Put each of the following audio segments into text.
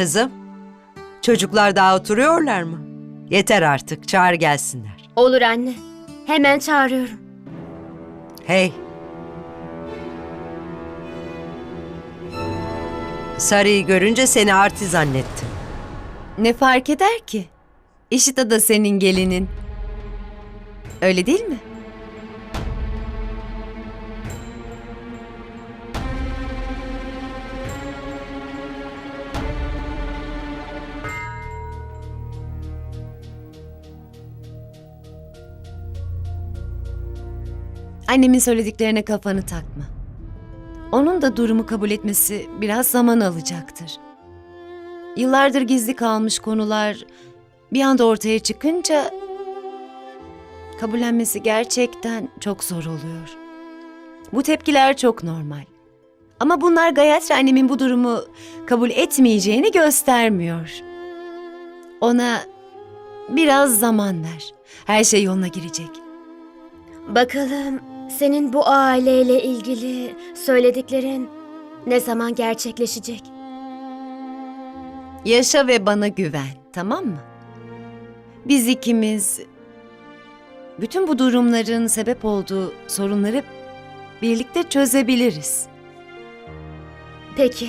Kızım, çocuklar daha oturuyorlar mı? Yeter artık, çağır gelsinler. Olur anne. Hemen çağırıyorum. Hey. Sarı'yı görünce seni arti zannettim. Ne fark eder ki? İşita da senin gelinin. Öyle değil mi? Annemin söylediklerine kafanı takma. Onun da durumu kabul etmesi biraz zaman alacaktır. Yıllardır gizli kalmış konular bir anda ortaya çıkınca kabullenmesi gerçekten çok zor oluyor. Bu tepkiler çok normal. Ama bunlar Gayatri annemin bu durumu kabul etmeyeceğini göstermiyor. Ona biraz zaman ver. Her şey yoluna girecek. Bakalım senin bu aileyle ilgili söylediklerin ne zaman gerçekleşecek? Yaşa ve bana güven, tamam mı? Biz ikimiz bütün bu durumların sebep olduğu sorunları birlikte çözebiliriz. Peki.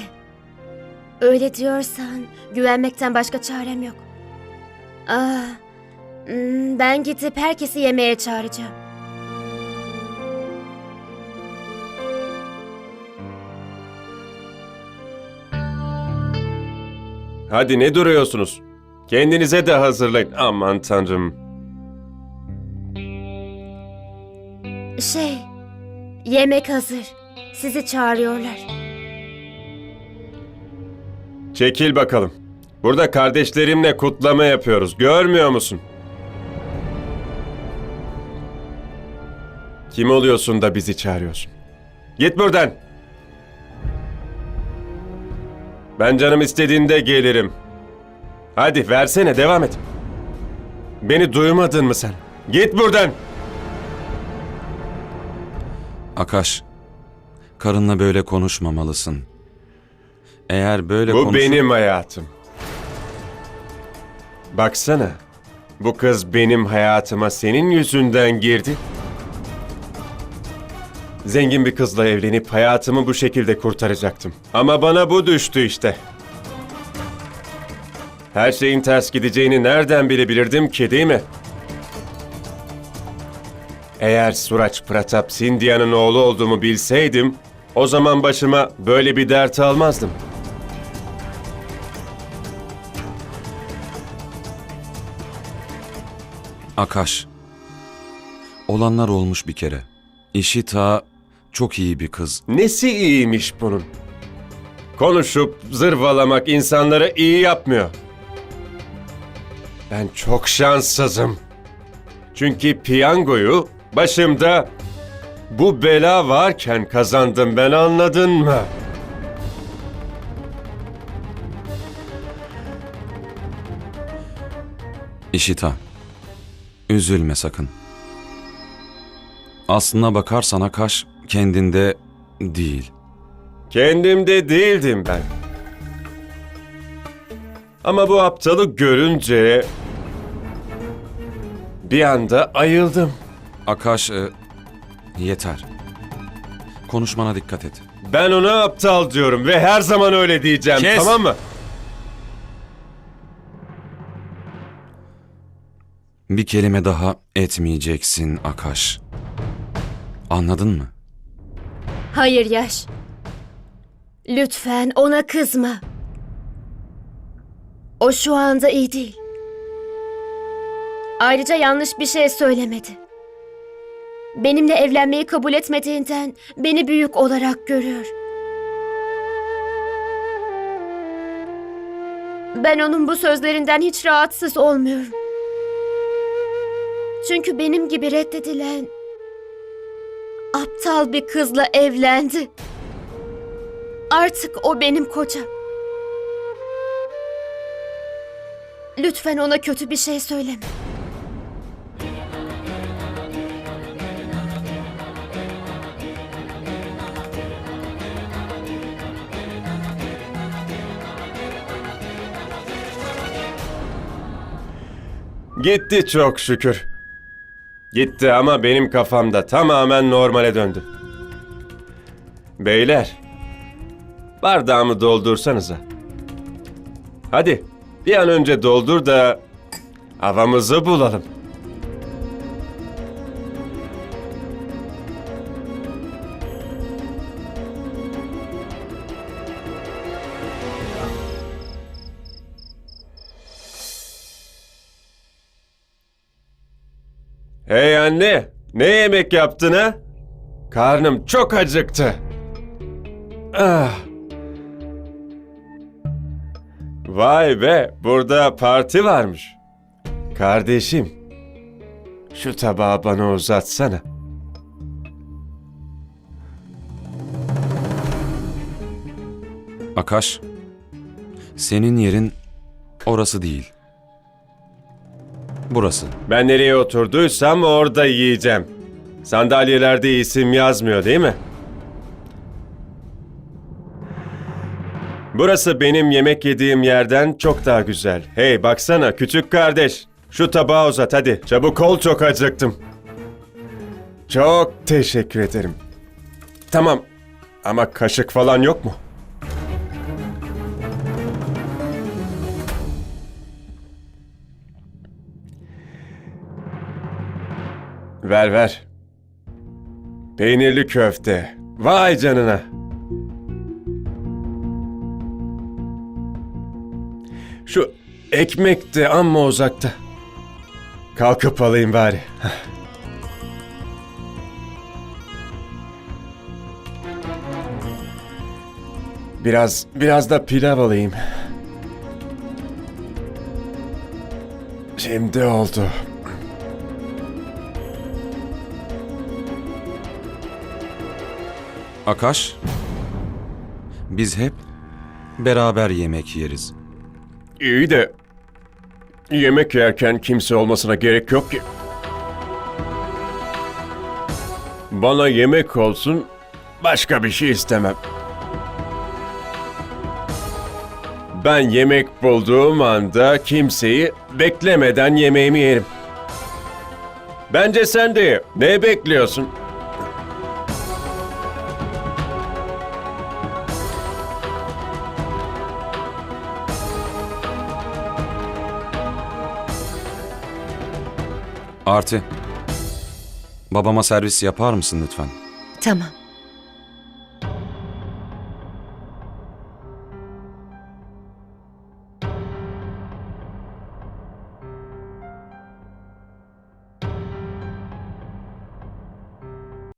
Öyle diyorsan güvenmekten başka çarem yok. Ah, hmm, ben gidip herkesi yemeğe çağıracağım. Hadi ne duruyorsunuz? Kendinize de hazırlayın. Aman tanrım. Şey, yemek hazır. Sizi çağırıyorlar. Çekil bakalım. Burada kardeşlerimle kutlama yapıyoruz. Görmüyor musun? Kim oluyorsun da bizi çağırıyorsun? Git buradan. Ben canım istediğinde gelirim. Hadi versene devam et. Beni duymadın mı sen? Git buradan. Akaş, karınla böyle konuşmamalısın. Eğer böyle Bu konuş... benim hayatım. Baksana. Bu kız benim hayatıma senin yüzünden girdi. Zengin bir kızla evlenip hayatımı bu şekilde kurtaracaktım. Ama bana bu düştü işte. Her şeyin ters gideceğini nereden bilebilirdim ki değil mi? Eğer Suraç Pratap Sindhya'nın oğlu olduğumu bilseydim, o zaman başıma böyle bir dert almazdım. Akaş, olanlar olmuş bir kere. İşita çok iyi bir kız. Nesi iyiymiş bunun? Konuşup zırvalamak insanlara iyi yapmıyor. Ben çok şanssızım. Çünkü piyangoyu başımda bu bela varken kazandım ben anladın mı? İşita, üzülme sakın. Aslına bakarsan Akaş kendinde değil. Kendimde değildim ben. Ama bu aptalı görünce bir anda ayıldım. Akaş, e, yeter. Konuşmana dikkat et. Ben ona aptal diyorum ve her zaman öyle diyeceğim Kes! tamam mı? Bir kelime daha etmeyeceksin Akaş. Anladın mı? Hayır Yaş. Lütfen ona kızma. O şu anda iyi değil. Ayrıca yanlış bir şey söylemedi. Benimle evlenmeyi kabul etmediğinden beni büyük olarak görüyor. Ben onun bu sözlerinden hiç rahatsız olmuyorum. Çünkü benim gibi reddedilen aptal bir kızla evlendi. Artık o benim kocam. Lütfen ona kötü bir şey söyleme. Gitti çok şükür. Gitti ama benim kafamda tamamen normale döndü. Beyler, bardağımı doldursanıza. Hadi, bir an önce doldur da havamızı bulalım. Hey anne, ne yemek yaptın ha? Karnım çok acıktı. Ah. Vay be, burada parti varmış. Kardeşim, şu tabağı bana uzatsana. Akaş, senin yerin orası değil. Burası. Ben nereye oturduysam orada yiyeceğim. Sandalyelerde isim yazmıyor değil mi? Burası benim yemek yediğim yerden çok daha güzel. Hey baksana küçük kardeş. Şu tabağı uzat hadi. Çabuk ol çok acıktım. Çok teşekkür ederim. Tamam ama kaşık falan yok mu? Ver ver. Peynirli köfte. Vay canına. Şu ekmek de amma uzakta. Kalkıp alayım bari. Biraz, biraz da pilav alayım. Şimdi oldu. Akaş, biz hep beraber yemek yeriz. İyi de yemek yerken kimse olmasına gerek yok ki. Bana yemek olsun, başka bir şey istemem. Ben yemek bulduğum anda kimseyi beklemeden yemeğimi yerim. Bence sen de. Ne bekliyorsun? Arti, babama servis yapar mısın lütfen? Tamam.